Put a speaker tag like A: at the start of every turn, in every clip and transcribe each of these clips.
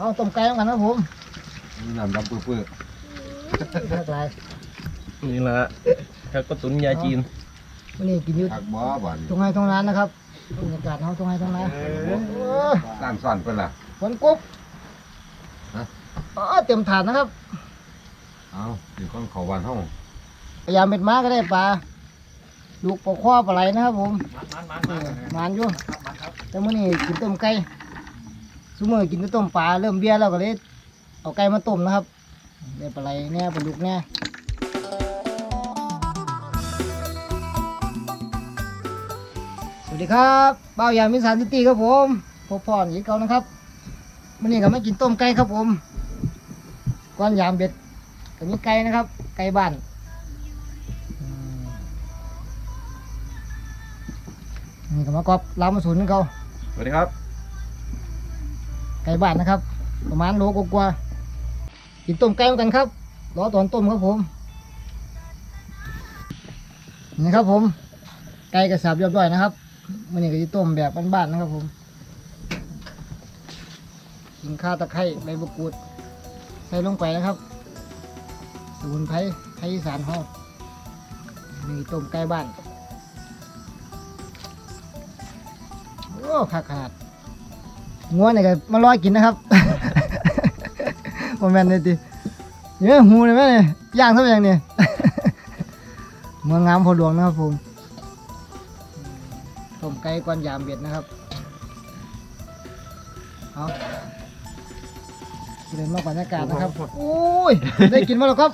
A: เอาต้มไก่ต้องกันครับผม
B: น้ำดำเปื้อ
A: หลากหลาย
C: นี่ละครับก็ตุนยาจีน
A: วันนี้กินอยืด
B: ๆผักบ่บาน
A: ตรงไห้ตรงร้านนะครับบรรยากาศเขาตรงไห้ตรงร้านโอ้ย
B: ร้านซ่อนเพิ่นล่ะ
A: ฝนกุ๊บ
B: ฮะ
A: อ๋อเต็มถาดนะครับ
B: เอาสิคนเขาบ้านเฮา
A: พยายามเม็ดม้าก็ได้ปลาลูกปลาคว้าปลาไหลนะครับผม
C: มันมัน
A: เออหมานอยู่แต่มื้อนี้กินต้มไก่ ซุมือกินแต่ต้มปลาเริ่มเบี้ยแล้วก็เลยเอาไก่มาต้มนะครับได้ปลาไหลแน่ปลาดุกแน่สวัสดีครับบ่าวยามิสานซิตี้ครับผมพบพ่อนอีกเก่านะครับมื้อนี้ก็มากินต้มไก่ครับผมก้อนยามเบ็ดก็มีไก่นะครับ ไก่บ้านนี่ก็มากรอบลาวมาสูนเขา
C: สวัสดีครับ
A: ก่บ้านนะครับ ประมาณโลกว่าๆกินต้มไก่เหมือนกันครับรอตอนต้มครับผมนี่ครับผมไก่กระสับเรียบร้อยนะครับมันนี่ก็จะต้มแบบบ้านๆนะครับผมกินข้าวตะไคร้ใบมะกรูด ใส่ลงไปนะครับสมุนไพรไทยอีสานห้องนี่ต้มไก่บ้าน โอ้ขนาด งัวเนี่ยก็มาลอยกินนะครับโมเมนต์เลยทีเนี่ยหูเลยไหมเนี่ยย่างเท่าอย่างเนี่ยเมืองงามพอหลวงนะครับผมต้มไก่ก้อนยามเบ็ดนะครับเอาเดินมาบรรยากาศนะครับโอ้ยได้กินมาแล้วครับ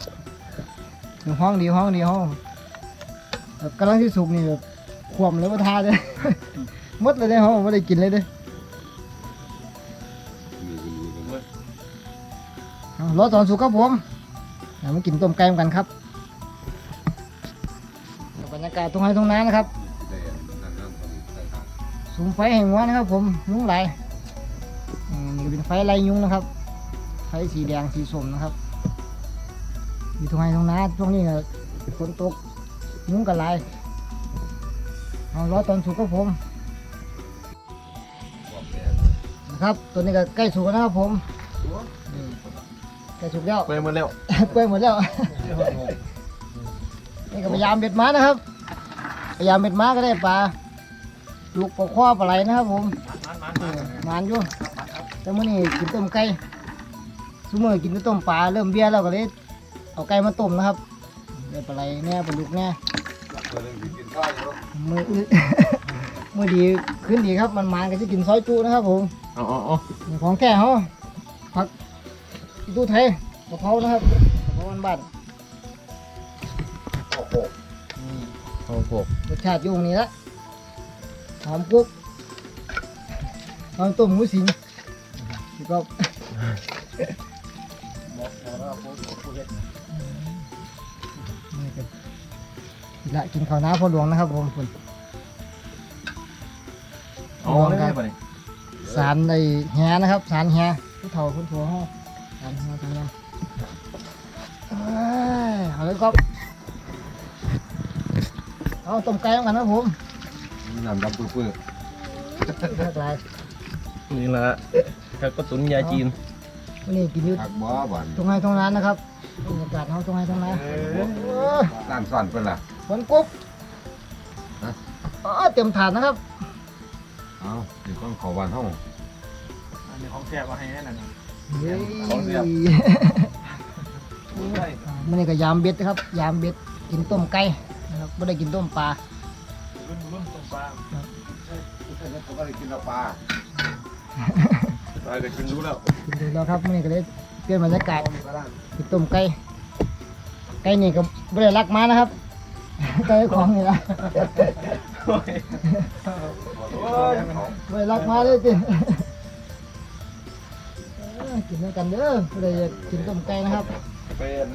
A: ห้องดีห้องดีห้องกำลังที่สุกนี่แบบขวมเลยว่าทาเลยมดเลยได้ห้องไม่ได้กินเลยเด้ รอตอนสุกครับผมเดี๋ยวมากินต้มไก่กันครับบรรยากาศตรงไหนตรงนั้นนะครับ
B: สูง
A: ไฟแห่งวัวนะครับ ผมยุ้งไหลอืมนี่เป็นไฟไล่ยุงนะครับ ไฟสีแดงสีส้มนะครับมีตรงไหนตรงนั้นช่วงนี้ฝนตกยุ้งกันหลเอารอตอนสุกครับผมนะครับตัวนี้ก็ใกล้สุกแล้วนะครับผม ใกล้สุกแล้ว
C: ไปหมดแล้ว
A: เปื่อยหมดแล้ว นี่ก็พยายามเบ็ดม้านะครับ พยายามเบ็ดม้าก็ได้ปลาลูกปลาคว้าปลาไหลนะครับผม
C: มันมัน
A: เออหมานอยู่แต่มื้อนี้กินต้มไก่ซุมื้อกินแต่ต้มปลาเริ่มเบี้ยแล้วก็เลยเอาไก่มาต้มนะครับได้ปลาไหลแน่ปลาลูกแน่
B: เพิ่นสิกินข้าวอยู่
A: มืออื้อมือดีขึ้นดีครับมันหมานก็จะกินซอยจุนะครับผม
C: เอาเอาเอา
A: นี่ของแก่เขาผัก อีตู้ไทยกะเพรานะครับกะเพราบ้าน
B: โอ้โห
A: ๆนี่
C: เอาพวก
A: รสชาติอยู่ตรงนี้ละหอมกุ๊บหอมต้มหมูสิงแล้วก็นี่ก็ละกินข้าวหน้าพ่อหลวงนะครับผมคุณ
C: เอาเลยไปเลย
A: สารในแหนะครับสารแหผู้เฒ่าคนถั่วห้อง สารแหตรงนั้นเอ้ยเอาเลยครับเอาต้มไก่กันนะครับผม
B: น้ำดำเปื้อ
A: หลากหลาย
C: นี่ละครับก็ตุนยาจีน
A: วันนี้กินอยืด
B: ๆผักบ่บาน
A: ตรงไห้ตรงร้านนะครับบรรยากาศเขาตรงไห้ตรงร้านโอ้ย
B: ร้านซ่อนเพิ่นล่ะ
A: ฝนกุ๊บ
B: ฮะ
A: อ๋อเต็มถาดนะครับ
B: เอาสิคนเขาบ้านเฮา
C: อันนี้ของแซ่บมาให้แน่นอน
A: เฮ้ย
B: ของเสียบ
A: มันนี่ก็ยามเบ็ดนะครับ ยามเบ็ดกินต้มไก่นะครับไม่ได้กินต้มปลา
C: รุ่นรุ่นตรงปลา
B: ผมก็ได้กินปลา
C: ปลาก็กินรู้แล้ว
A: กินดูแล้วครับมันนี่ก็เลยเปลี่ยนบรรยากาศกินต้มไก่ไก่นี่ก็ไม่ได้รักมานะครับไก่ของนี่ละ
C: โอ้ย
A: ไม่ได้รักมาเลยจิเออ กินด้วยกันเด้อไม่ได้อยากกินต้มไก่นะครับ
C: เป็น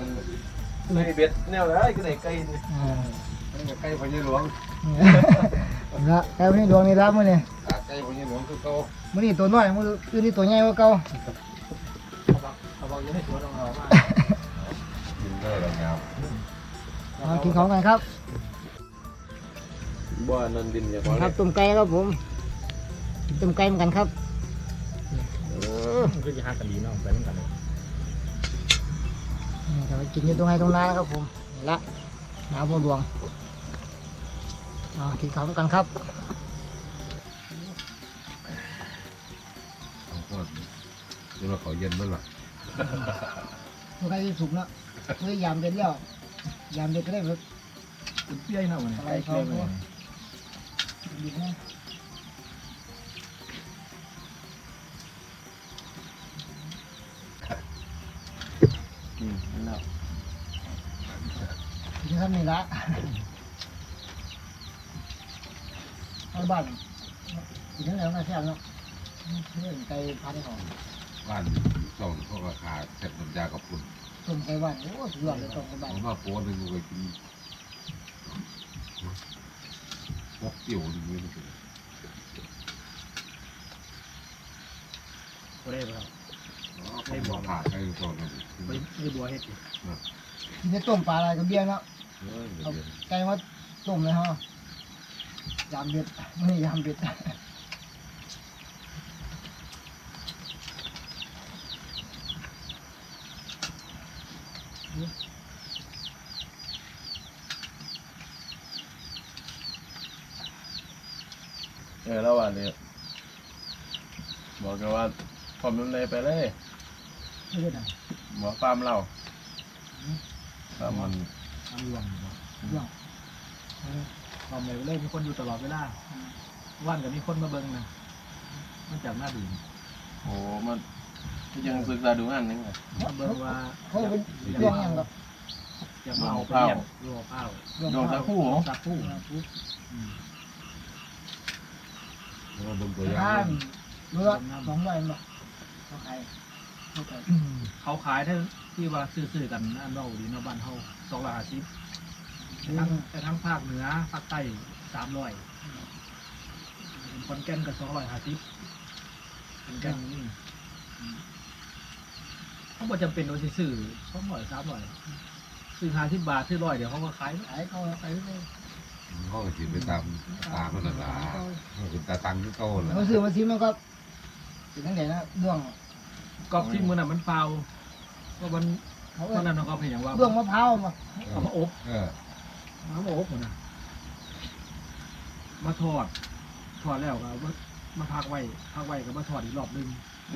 C: ในเบ็ดแนวไรก็ได้ไก่ดิ
A: อ่า
B: ใกล้พญหลวง
A: นี่ละไก่พวกนี้ดวงนี่ละมื้อนี้
B: ใกล้พญหลวงคือเก่า
A: มื้อนี้ตัวน้อยมื้ออื่นนี่ตัวใหญ่กว่าเก่า
C: เอาบอกยังให้สวนของเรามา
B: กินได้แล้วครับ
A: มากินของกันครับ
C: บ่นันดินอย่าง
A: ครับต้มไก่ครับผมกินต้มไก่เหมือนกันครับ
C: เออ
D: มันคือจะหักกันดีเนาะไปเหมือนกันเลย
A: นี่จะไปกินอยู่ตรงไหนตรงนั้นนะครับผมนี่ละน้ำบัวหลวงอ่ากินข้าวกันครับ
B: เอาก็ดูเราเขาเย็นมั้งล่ะ
A: ตัวใครที่สุกเนาะเฮ้ยยามเด็ดแล้วยามเด็ดก็ได้แบบ
D: เปี้ยเนาะมันใกล้เคียงเลย
A: ดีนะ นครับนี่ละไอ้บ้านกินทั้งแล้วนะแซ่บเนาะเรื่องไก่พันธุ์ของ
B: บ้านส่งเขาราคาเสร็จน้ำยากับปุ่น
A: ต้มไก่บ้านโอ้สุดยอดเลยต้มไก่บ้าน
B: ผมว่าโป้หนึ่งก็ไปกินพกเกี่ยวหนึ่งเลยมัน
D: ก็ได้ครับ
B: ไม่บอกขาดใครตอนนั้น
D: ไม่ไม่บัวเฮ็ด
A: กินได้ต้มปลาอะไรกับเบียร์เนาะ
B: เฮ้ย
A: เอาไก่มาต้มเลยฮะยามเด็ดนี่ยามเด็ด
C: เออแล้วว่าเลยบอกกันว่าความมันเลยไปเลย
A: ไม่ได้นะ
C: บอกฟาร์มเราฟาร์มมัน
D: ทำรวม
A: เรื่อง
D: ทำเลยเลยมีคนอยู่ตลอดเวลาวันก็มีคนมาเบิ่งนะมันจับหน้าดู
C: โอ้มันยังศึกษาดูงานนึงไง
D: มาเบิ่งว่า
A: เขาเป็นเรื่องอย่างกับ
D: อยากมาเอาไปเยี่ยมรวข้าว
A: เรื่อง
C: โยงตะคู่เหรอ
D: สักผู้
B: แล้วบนตัวอย่าง
A: ข้ามเรือสองร้อยมั้งเขาขายเขาขาย
D: เขาขาย ที่ที่ว่าซื้อๆกันอันเราดีเนาะบ้านเฮาสองร้อยห้าสิบแต่ทั้งแต่ทั้งภาคเหนือภาคใต้สามร้อยคอนแก่นก็สองร้อยห้าสิบคอนแก่นนี่เขาบอกจำเป็นโดยที่ซื้อสองร้อยสามร้อยซื้อห้าสิบบาทซื้อร้อยเดี๋ยวเขาก็ขาย
A: ขายเขาไปเรื่อย
B: เขาก็กินไปตามตามันน่ะนะเขาเป็นตาตังที่โตเลย
A: เขาซื้อมาซิมันก็เป็นตั้งแต่นะเรื่อง
D: กอบที่มือน่ะมันเปล่า ก็มัน
A: เขา
D: ตอนนั้นเราก็พยายามว่า
A: เรื่องมะพร้าวมา
D: เอามาอบ
B: เออ
D: เอามาอบหมดนะมาทอดทอดแล้วก็เอามามาพักไว้พักไว้ก็มาทอดอีกรอบหนึง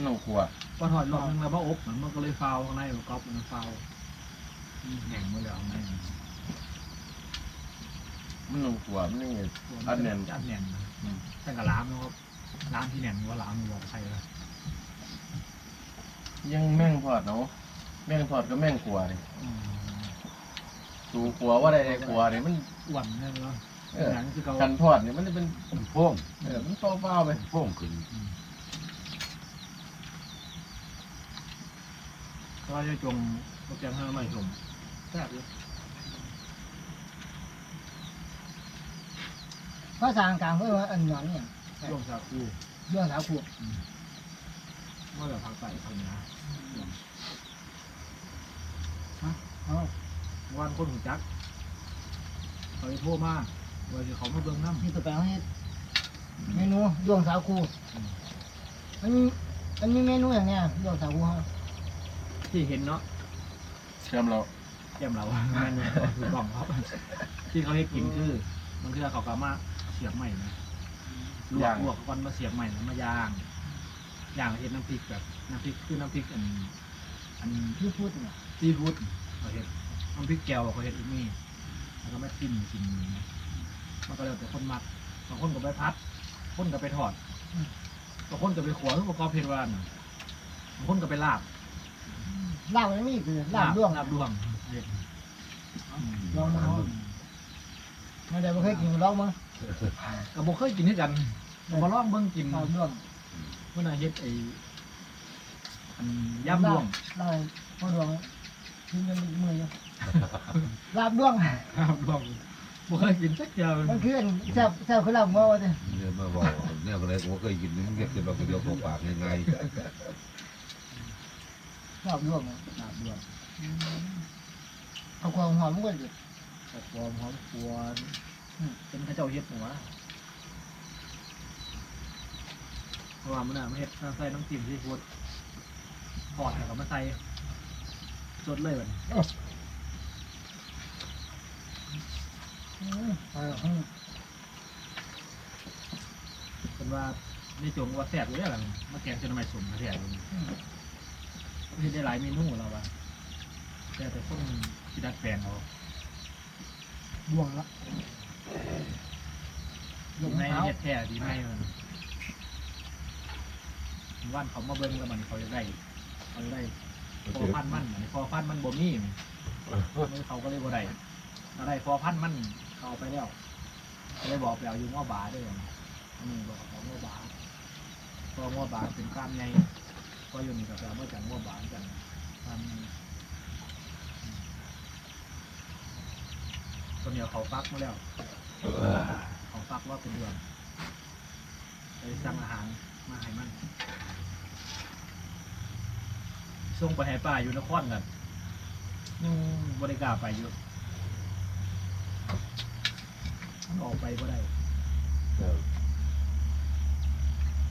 C: หนูขวด
D: พอถอดรอบนึงแล้วมาอบมันมันก็เลยฟาวข้างในมันก๊อปมันฟาวแห้งหมดแล้วข้างใน
C: มันหนูขวดมันนี่อัดแน่น
D: อัดแน่นใส่กับล้ามนะครับล้ามที่แน่นว่าล้ามมันบอกใส่แล้ว
C: ยังแม่งทอดเนาะ แม่งทอดก็แม่งขวดเลยสูขวว่าใดใดขวดเนี่ยมัน
D: อ้วนนั่นเนาะ
C: เออ
D: หนังคือเขา
C: กันทอดเนี่ยมันจะเป็น
B: โพ่ง
C: เออมันเฝ้าๆไป
B: โพ่งขึ้น
D: ก็จะจงโปรแกรมให้ใหม่ชมแซ่บเลย
A: ภาษากลางเขาว่าอันหยอนเนี่ย
D: ช่วงสาคู
A: เรื่องสาวขวบ
D: เมื่อแบบพักใส่พักนะ
A: เขา
D: วันคนหูจักเขาจะโทรมาว่าจะเขามาเบิ่งน้ำ
A: ที่ตัวแปลงให้เมนูดวงสาวคูมันมีมันมีเมนูอย่างเนี้ยดวงสาวคูเขา
D: ที่เห็นเนาะ
C: เชื่อมเรา
D: แก้มเราแม่นเลยถูกต้องครับที่เขาให้กินคือมันคือเขากามาเสียบใหม่นะลวกลวกก่อนมาเสียบใหม่แล้วมาย่างย่างเห็ดน้ำพริกแบบน้ำพริกคือน้ำพริกอันอัน
A: ที่พูดเนี่ย
D: ซีฟู้ดเขาเห็ด น้ำพริกแก้วเขาเห็ดอีกนี่แล้วก็มาจิ้มกินมันก็แล้วแต่คนมักบางคนก็ไปพัดคนก็ไปทอดบางคนก็ไปขวทุกประกอบเพชรวานบางคนก็ไปลาบ
A: ลาบมันมีคือลาบดวง
D: ลาบดวงเห็ด
A: ลองมาเอาไม่ได้ไม่เคยกินลองมั้ง
D: ก็บอกเคยกินด้วยกันก็มาลองเบิ่งกิน
A: ลาบดวง
D: เมื่อน่ะเฮ็ดไอ้อันย่ำดวง
A: ลาบพอดวงกินยังมืออยู่ ลาบดวง
D: ย่ำดวงบ่เคยกินสักอย่าง
A: มันคืออันแซ่บแซ่บคือลาบงัวว่าจะ
B: เนี่ยมาบอกเนี่ยก็เลยผมเคยกินนึงเก็บเราคนเดียวเข้าปากยังไง
A: ลาบดวง
D: ลาบดวง
A: เอาความหอมมันก็จะ
D: กับความหอมควรเป็นข้าเจ้าเฮ็ดหัวเพราะว่ามันน่ะมันเฮ็ดใส่น้ำจิ้มซีฟู้ดถอดแล้วก็มาใส่สดเลยแบบนี้
A: อืม ไปเอาข้าง
D: เป็นว่าในจงว่าแซ่บอยู่แล้วล่ะมาแกงเส้นไม้สมมาแท้เลยเฮ็ดได้หลายเมนูแล้วว่ะแต่แต่ต้องสิดัดแปลงเอา
A: บ่วงละ
D: ดี
A: ลง
D: ไหม
A: เท้า
D: เฮ็ดแท้ดีไหมมันว่านเขามาเบิ่งแล้วมันเขาจะได้เขาจะได้พอพันธุ์มันอันนี้พอพันธุ์มันบ่มีมันเขาก็เลยบ่ได้อะไรพอพันธุ์มัน เอาไปแล้วก็เลยบอกไปเอาอยู่ง้อบาด้วยอันนี้บอกเอาง้อบาพอง้อบาเป็นกล้ามใหญ่ก็อยู่นี่กับเราเมื่อจากง้อบาเหมือนกันกล้ามใหญ่อืมตัวเหนียวเขาฟักมาแล้ว เขาฟักว่าเป็นเดือนไปสั่งอาหารมาให้มันส่งไปให้ป้าอยู่นครกันยังบริการไปอยู่มัน ออกไปบ่ได้
B: เออ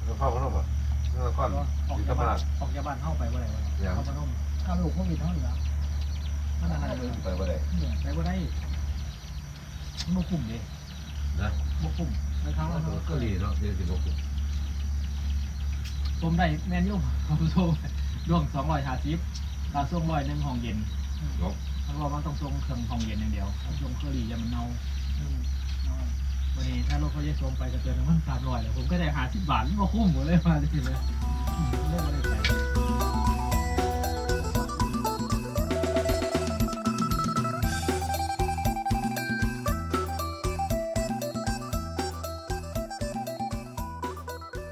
B: แล้วเข้ามาแล้วป่ะแล้วก้อน
D: ออก
B: ที่
D: จาก
B: ธรรม
D: บ้า
B: ราช
D: นออกจากบ้านเข้าไปบ่ได้วะ
B: ยัง
D: เข้ามานุ่ม
A: ถ้าลูกโควิดเท่านี้ละ
D: นั่นนั่นเลย
B: ไปบ่ได้
D: ไปบ่ได้มันบ่คุ้มเด้
B: นะ
D: บ่คุ้ม
A: ไปทางเรา
B: ก็ดีเนาะเดี๋ยวสิบอกกู
D: ส้มได้แม่นอยุ่งผมส้มร่วงสองร้อยห้าสิบเราส้มร้อยหนึ่งห้องเย็น
B: เนาะ
D: มันบอกว่าต้องส่งเครื่องห้องเย็นอย่างเดียวถ้าส่งเครื่องรีอย่ามันเน่า
A: อืมเอา
D: วันนี้ถ้ารถเขาจะชมไปจะเตือนมันสามร้อยแล้วผมก็ได้หาสิบบาทมาคุ้มหมดเลยมาจริงๆเลยเรื่องอะไรไป